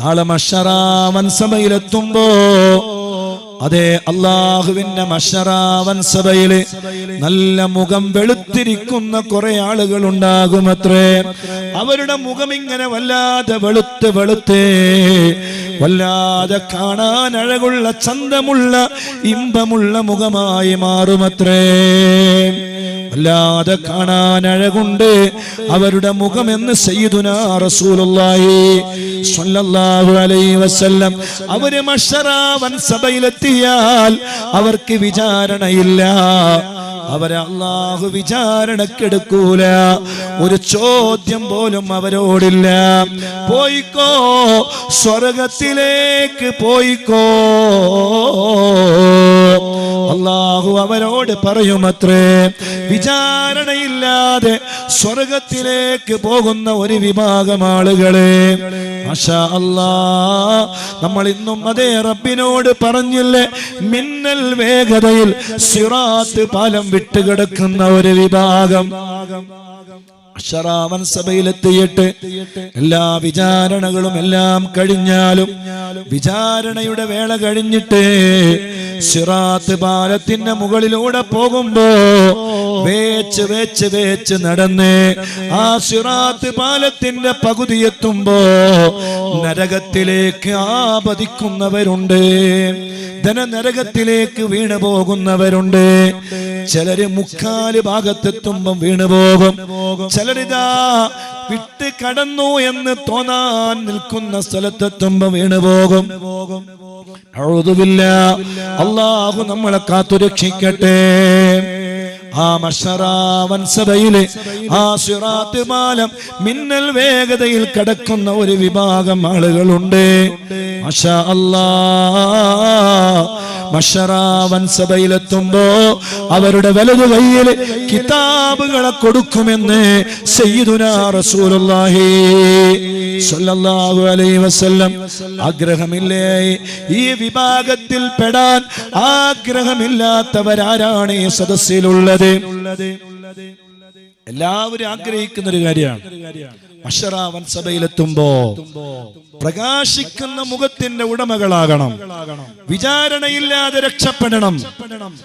നാളെ മഷറാവൻ സഭയിലെത്തുമ്പോ അതെ അള്ളാഹുവിന്റെ മഷറാവൻ സഭയിൽ നല്ല മുഖം വെളുത്തിരിക്കുന്ന കുറെ ആളുകൾ ഉണ്ടാകുമത്രേ അവരുടെ മുഖം ഇങ്ങനെ വല്ലാതെ വെളുത്ത് വെളുത്തേ. വല്ലാതെ കാണാൻ അഴകുള്ള ചന്തമുള്ള ഇമ്പമുള്ള മുഖമായി മാറുമത്രേ. വല്ലാതെ കാണാൻ അഴകുണ്ട്. അവരുടെ മുഖമെന്ന് സയ്യിദുനാ റസൂലുള്ളാഹി സ്വല്ലല്ലാഹു അലൈഹി വസല്ലം. അവർ മഷറാവൻ സഭയിലെത്തിയാൽ അവർക്ക് വിചാരണയില്ല. അവരെ അള്ളാഹു വിചാരണക്കെടുക്കൂല. ഒരു ചോദ്യം പോലും അവരോടില്ല. പോയിക്കോ സ്വർഗത്തിലേക്ക് പോയിക്കോ. അള്ളാഹു അവരോട് പറയുമത്രേ വിചാരണയില്ലാതെ സ്വർഗത്തിലേക്ക് പോകുന്ന ഒരു വിഭാഗം ആളുകളെ നമ്മൾ ഇന്നും അതേ റബ്ബിനോട് പറഞ്ഞില്ലേ മിന്നൽ വേഗതയിൽ സിറാത്ത് പാലം വിട്ടുകിടക്കുന്ന ഒരു വിഭാഗം അഷറാവൻ സഭയിലെത്തിയിട്ട് എല്ലാ വിചാരണകളും എല്ലാം കഴിഞ്ഞാലും വിചാരണയുടെ വേള കഴിഞ്ഞിട്ട് സിറാത്ത് പാലത്തിന്റെ മുകളിലൂടെ പോകുമ്പോ വേച്ച് വേച്ച് വേച്ച് നടന്ന് ആ സിറാത്ത് പാലത്തിന്റെ പകുതി എത്തുമ്പോ നരകത്തിലേക്ക് ആപതിക്കുന്നവരുണ്ട്. ധനനരകത്തിലേക്ക് വീണു പോകുന്നവരുണ്ട്. ചിലര് മുക്കാൽ ഭാഗത്തെത്തുമ്പം വീണു പോകും. ചിലരിതാ വിട്ട് കടന്നു എന്ന് തോന്നാൻ നിൽക്കുന്ന സ്ഥലത്തെത്തുമ്പം വീണു പോകും. അള്ളാഹു നമ്മളെ കാത്തുരക്ഷിക്കട്ടെ. ആ മഷറാവൻ സഭയിലെ ആ സിറാത്ത് പാലം മിന്നൽ വേഗതയിൽ കടക്കുന്ന ഒരു വിഭാഗം ആളുകളുണ്ട്. മാഷാ അല്ലാ. മഷറാവൻ സഭയിലെത്തുമ്പോ അവരുടെ വലതു കയ്യിൽ കിതാബുകളെ കൊടുക്കുമെന്ന് വസല്ലം ആഗ്രഹമില്ലേ? ഈ വിഭാഗത്തിൽ പെടാൻ ആഗ്രഹമില്ലാത്തവരാരാണ് ഈ സദസ്സിലുള്ളത്? എല്ലാവരും ആഗ്രഹിക്കുന്ന ഒരു കാര്യമാണ് അഷറാവൻ സഭയിലെത്തുമ്പോ പ്രകാശിക്കുന്ന മുഖത്തിന്റെ ഉടമകളാകണം. വിചാരണയില്ലാതെ രക്ഷപ്പെടണം.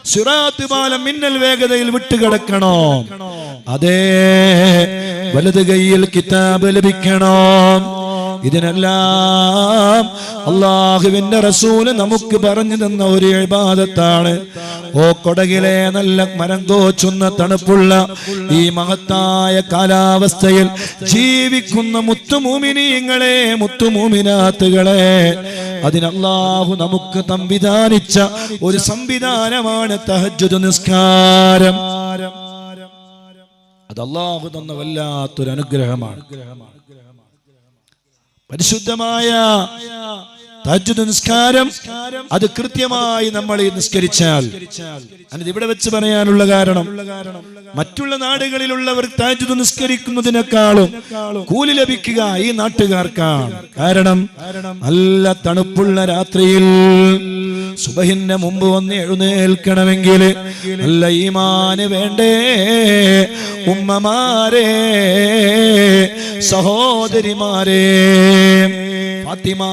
സിറാത്ത് പാലം മിന്നൽ വേഗതയിൽ വിട്ടുകിടക്കണോ. അതേ വലത് കൈയിൽ കിതാബ് ലഭിക്കണം. ഇതിനെല്ലാം അള്ളാഹുവിന്റെ റസൂൽ നമുക്ക് പറഞ്ഞു തന്ന ഒരു ഇബാദത്താണ്. ഓ കൊടകിലെ നല്ല മരം കോച്ചുന്ന തണുപ്പുള്ള ഈ മഹത്തായ കാലാവസ്ഥയിൽ ജീവിക്കുന്ന മുത്തുമൂമിനീങ്ങളെ മുത്തുമൂമിനാത്തുകളെ അതിനല്ലാഹു നമുക്ക് സംവിധാനിച്ച ഒരു സംവിധാനമാണ് തഹജ്ജുദ് നിസ്കാരം. അത് തന്ന വല്ലാത്തൊരു അനുഗ്രഹമാണ് പരിശുദ്ധമായ നിസ്കാരം അത് കൃത്യമായി നമ്മൾ നിസ്കരിച്ചാൽ. അതിന് ഇവിടെ വെച്ച് പറയാനുള്ള കാരണം മറ്റുള്ള നാടുകളിലുള്ളവർ തഹജ്ജുദ് നിസ്കരിക്കുന്നതിനേക്കാളും കൂലി ലഭിക്കുക ഈ നാട്ടുകാർക്കാണ്. കാരണം നല്ല തണുപ്പുള്ള രാത്രിയിൽ സുബഹിന്റെ മുമ്പ് വന്ന് എഴുന്നേൽക്കണമെങ്കിൽ നല്ല ഈമാന് വേണ്ടേ. ഉമ്മമാരെ സഹോദരിമാരെ ഫാത്തിമ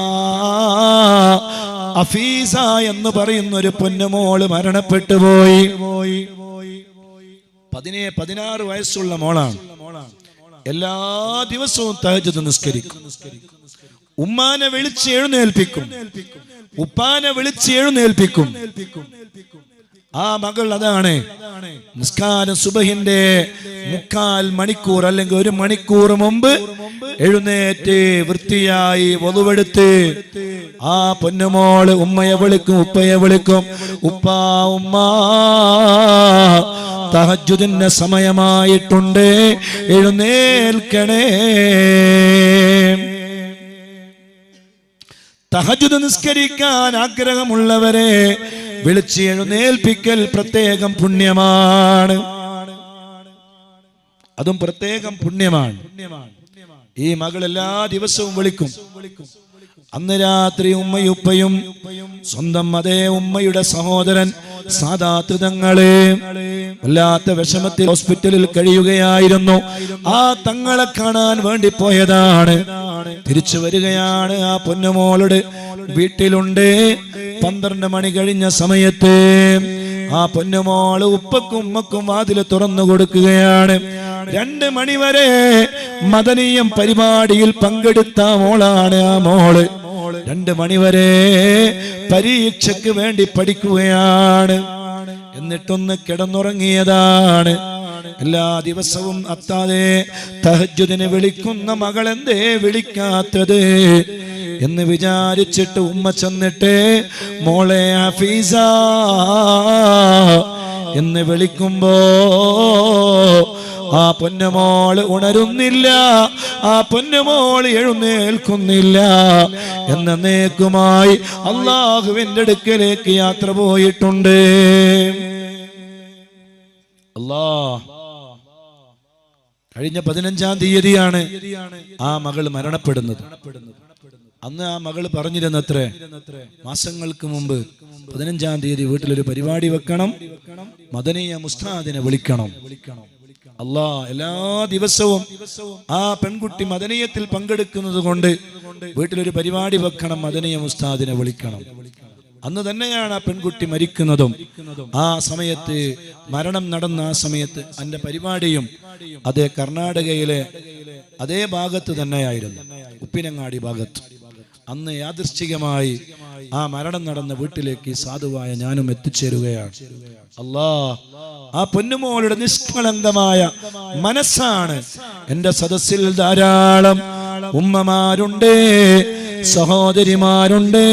അഫീസ എന്ന് പറയുന്ന ഒരു പൊന്നുമോൾ മരണപ്പെട്ടു പോയി. പതിനേ പതിനാറ് വയസ്സുള്ള മോളാണ്. എല്ലാ ദിവസവും തഹജത് നിസ്കരിക്കും. ഉമ്മാനെ വിളിച്ച് എഴുന്നേൽപ്പിക്കും. ഉപ്പാനെ വിളിച്ച് എഴുന്നേൽപ്പിക്കും. ആ മകൾ അതാണ്. നിസ്കാര സുബഹിന്റെ മുക്കാൽ മണിക്കൂർ അല്ലെങ്കിൽ ഒരു മണിക്കൂർ മുമ്പ് എഴുന്നേറ്റ് വൃത്തിയായി വധുവെടുത്ത് ആ പൊന്നുമോൾ ഉമ്മയെ വിളിക്കും ഉപ്പയെ വിളിക്കും. ഉപ്പാ ഉമ്മ തഹജുദിന്റെ സമയമായിട്ടുണ്ട്. എഴുന്നേൽക്കണേ. തഹജുദ് നിസ്കരിക്കാൻ ആഗ്രഹമുള്ളവരെ വിളിച്ച് എഴുന്നേൽപ്പിക്കൽ പ്രത്യേകം പുണ്യമാണ്. അതും പ്രത്യേകം പുണ്യമാണ്. ഈ മകൾ എല്ലാ ദിവസവും വിളിക്കും. അന്ന് രാത്രി ഉമ്മയുപ്പയും സ്വന്തം അതേ ഉമ്മയുടെ സഹോദരൻ സാധാതൃതങ്ങളെ തങ്ങളെ വല്ലാത്ത വിഷമത്തിൽ ഹോസ്പിറ്റലിൽ കഴിയുകയായിരുന്നു. ആ തങ്ങളെ കാണാൻ വേണ്ടി പോയതാണ്. തിരിച്ചു വരികയാണ് ആ പൊന്നുമോളോട് വീട്ടിലുണ്ട്. പന്ത്രണ്ട് മണി കഴിഞ്ഞ സമയത്ത് ആ പൊന്നുമോൾ ഉപ്പക്കും ഉമ്മക്കും വാതിൽ തുറന്നു കൊടുക്കുകയാണ്. രണ്ട് മണിവരെ മദനീയം പരിപാടിയിൽ പങ്കെടുത്ത മോളാണ് ആ മോൾ. രണ്ട് മണിവരെ പരീക്ഷയ്ക്ക് വേണ്ടി പഠിക്കുകയാണ്. എന്നിട്ടൊന്ന് കിടന്നുറങ്ങിയതാണ്. എല്ലാ ദിവസവും അത്താതെ തഹജുദിനെ വിളിക്കുന്ന മകൾ എന്തേ വിളിക്കാത്തത്? എന്ന് വിചാരിച്ചിട്ട് ഉമ്മ ചെന്നിട്ട് മോളെ ഹഫീസ എന്ന് വിളിക്കുമ്പോ ആ പൊന്നമോൾ ഉണരുന്നില്ല ആ പൊന്നമോൾ എഴുന്നേൽക്കുന്നില്ല എന്ന നേക്കുമായി അള്ളാഹുവിന്റെ അടുക്കലേക്ക് യാത്ര പോയിട്ടുണ്ട്. അല്ലാ കഴിഞ്ഞ പതിനഞ്ചാം തീയതിയാണ് ആ മകൾ മരണപ്പെടുന്നത്. അന്ന് ആ മകൾ പറഞ്ഞിരുന്നത്രേ മാസങ്ങൾക്ക് മുമ്പ് പതിനഞ്ചാം തീയതി വീട്ടിലൊരു പരിപാടി വെക്കണം മദനീയ മുസ്താദിനെ വിളിക്കണം. അല്ലാ എല്ലാ ദിവസവും ആ പെൺകുട്ടി മദനീയത്തിൽ പങ്കെടുക്കുന്നത് കൊണ്ട് വീട്ടിലൊരു പരിപാടി വെക്കണം മദനീയ മുസ്താദിനെ വിളിക്കണം. അന്ന് തന്നെയാണ് ആ പെൺകുട്ടി മരിക്കുന്നതും. ആ സമയത്ത് മരണം നടന്ന ആ സമയത്ത് എന്റെ പരിപാടിയും അതേ കർണാടകയിലെ അതേ ഭാഗത്ത് തന്നെയായിരുന്നു ഉപ്പിനങ്ങാടി ഭാഗത്ത്. അന്ന് യാദൃശ്ചികമായി ആ മരണം നടന്ന വീട്ടിലേക്ക് സാധുവായ ഞാനും എത്തിച്ചേരുകയാണ്. അല്ലാ ആ പൊന്നുമോളുടെ നിഷ്കളങ്കമായ മനസ്സാണ് എന്റെ സദസ്സിൽ ധാരാളം ഉമ്മമാരുണ്ട് സഹോദരിമാരുണ്ട്.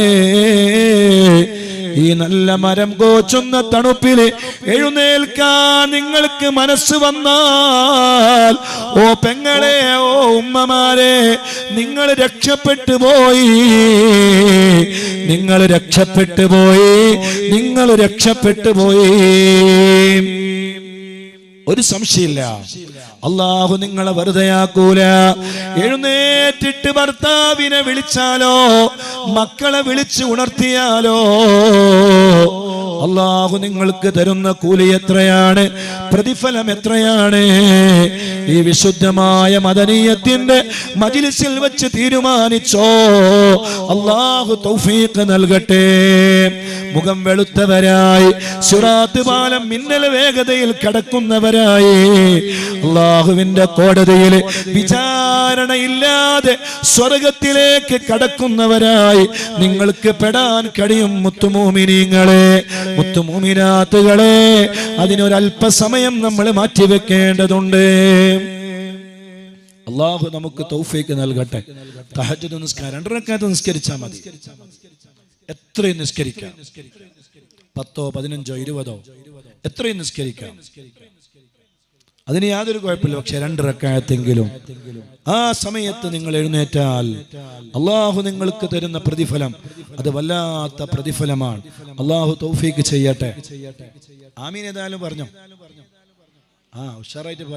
ഈ നല്ല മരം കോച്ചുന്ന തണുപ്പിൽ എഴുന്നേൽക്കാൻ നിങ്ങൾക്ക് മനസ്സ് വന്നാൽ ഓ പെങ്ങളെ ഓ ഉമ്മമാരെ നിങ്ങൾ രക്ഷപ്പെട്ടു പോയി. നിങ്ങൾ രക്ഷപ്പെട്ടു പോയി. നിങ്ങൾ രക്ഷപ്പെട്ടു പോയി. ഒരു സംശയമില്ല. അള്ളാഹു നിങ്ങളെ വെറുതെയാക്കൂല. എഴുന്നേറ്റിട്ട് ഭർത്താവിനെ വിളിച്ചാലോ മക്കളെ വിളിച്ചു ഉണർത്തിയാലോ അള്ളാഹു നിങ്ങൾക്ക് തരുന്ന കൂലി എത്രയാണ്? പ്രതിഫലം എത്രയാണ്? ഈ വിശുദ്ധമായ മദനീയത്തിന്റെ മജിലിസിൽ വെച്ച് തീരുമാനിച്ചോ? അള്ളാഹു തൗഫീഖ് നൽകട്ടെ. മുഖം വെളുത്തവരായി. സുറാത്ത് പാലം മിന്നൽ വേഗതയിൽ കടക്കുന്നവരായി. അള്ളാഹുവിന്റെ കോടതിയിൽ വിചാരണയില്ലാതെ സ്വർഗത്തിലേക്ക് കടക്കുന്നവരായി. നിങ്ങൾക്ക് പെടാൻ കഴിയും മുത്തുമോമിനിങ്ങളെ മുത്തുമോമിനാത്തുകളെ. അതിനൊരല്പസമയം നമ്മൾ മാറ്റിവെക്കേണ്ടതുണ്ട്. അള്ളാഹു നമുക്ക് തൗഫീക്ക് നൽകട്ടെ. തഹജ് നിസ്കാരം. രണ്ടരക്കാലത്ത് നിസ്കരിച്ചാൽ മതി. എത്രയും നിസ്കരിക്കാം. പത്തോ പതിനഞ്ചോ ഇരുപതോ എത്രയും നിസ്കരിക്കാം. അതിന് യാതൊരു കുഴപ്പമില്ല. പക്ഷെ രണ്ടിറക്കായത്തെങ്കിലും ആ സമയത്ത് നിങ്ങൾ എഴുന്നേറ്റാൽ അള്ളാഹു നിങ്ങൾക്ക് തരുന്ന പ്രതിഫലം അത് വല്ലാത്ത പ്രതിഫലമാണ്. അള്ളാഹു തൗഫീക്ക് ചെയ്യട്ടെ. ആമീൻ ഏതായാലും പറഞ്ഞു? ആ ഉഷാറായിട്ട് പറയാം.